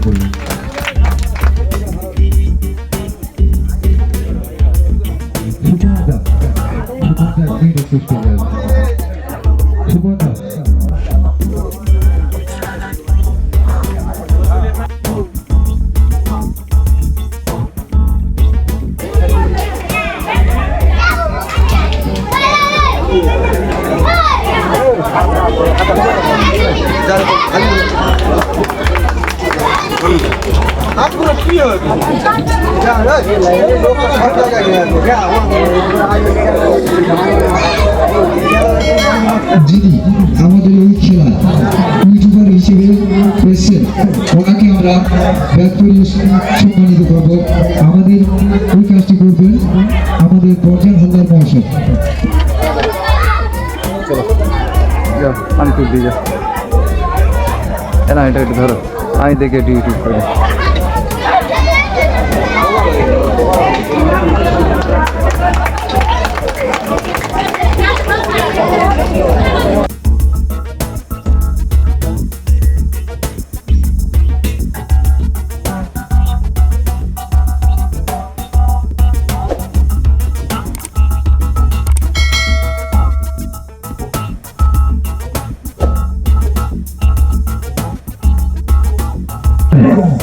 되고 있는 소중하다 소중하다 이렇게 듣고 있잖아요 소중하다 자, 안녕. যিনি আমাদের এই খেলা ইউটিউবার হিসেবে এসেছেন, ওনাকে আমরা ব্যাক করে সম্মানিত করব। আমাদের ওই কাজটি করবেন আমাদের বর্জন হালদার মহাশয়। আমি তুল দিয়ে যা না, এটা একটু ধরো। আমি দেখে ডিউটি করে।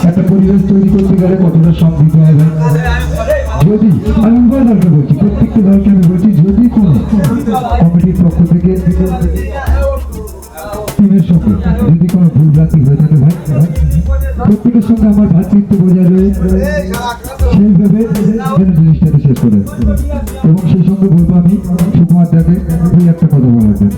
একটা পরিবেশ তৈরি করতে গেলে কতটা সব দিতে হবে? যদি, আমি উভয় দলকে বলছি, প্রত্যেকটা দলকে আমি বলছি, যদি কোনো কমিটির পক্ষ থেকে টিমের সঙ্গে, যদি কোনো ভুল রাখি হয়ে থাকে, ভাই প্রত্যেকের সঙ্গে আমার ভাতৃত্ব বজায় রয়ে, সেইভাবে যেন জিনিসটাকে শেষ করে এবং সেই সঙ্গে বলব আমি, সুকুমার দাকে দুই একটা কথা বলার জন্য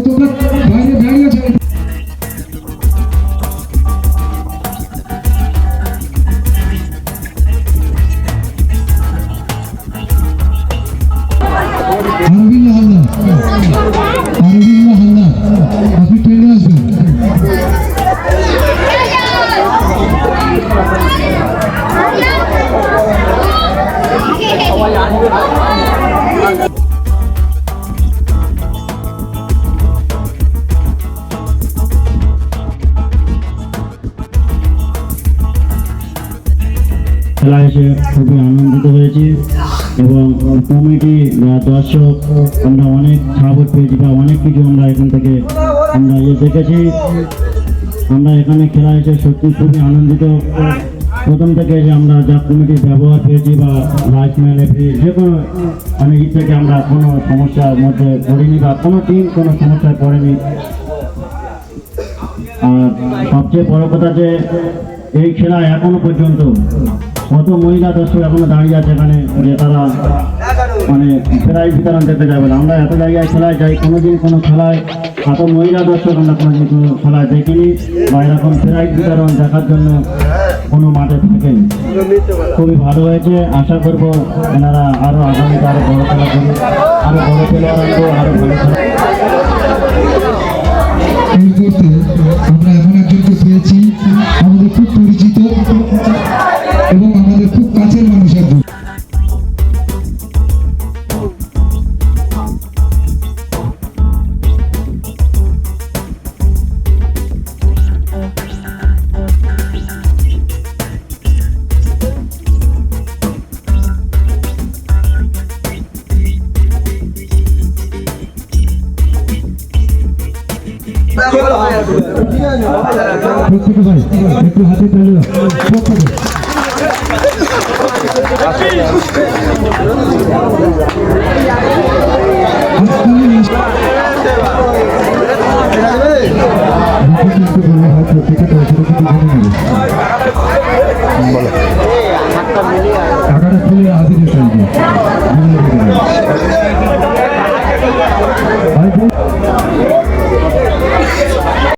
আরবিল্লা হালদার খুবই আনন্দিত হয়েছি এবং কমিটি দর্শক, আমরা অনেক সাপোর্ট পেয়েছি বা অনেক কিছু আমরা এখান থেকে আমরা ইয়ে দেখেছি। আমরা এখানে খেলা এসে সত্যি খুবই আনন্দিত। প্রথম থেকে যে আমরা যা কমিটির ব্যবহার পেয়েছি বা লাইফম্যান এফি যে কোনো মানে ই থেকে আমরা কোনো সমস্যার মধ্যে পড়িনি বা কোনো টিম কোনো সমস্যায় পড়েনি। আর সবচেয়ে বড় কথা যে, এই খেলা এখনও পর্যন্ত কত মহিলা দর্শক এখনও দাঁড়িয়ে আছে এখানে, যে তারা মানে প্রাইজ বিতরণ করতে যাবে। না আমরা এত জায়গায় খেলায় যাই, কোনোদিন কোনো খেলায়, এত মহিলা দর্শক আমরা কোনোদিন কোনো খেলায় দেখিনি বা এরকম প্রাইজ বিতরণ দেখার জন্য কোনো মাঠে থাকেনি। খুবই ভালো হয়েছে, আশা করব এনারা আরও আগামীতে আরও বড় খেলা করবে আরও বড় প্লেয়ার আনব আরও ভালো খেলা আমরা এমন একজনকে পেয়েছি, আমাদের খুব প্রত্যেকে ভাই একটু হাতে তালি দাও প্রত্যেকে হাততালি না- আমাকে কিন্তু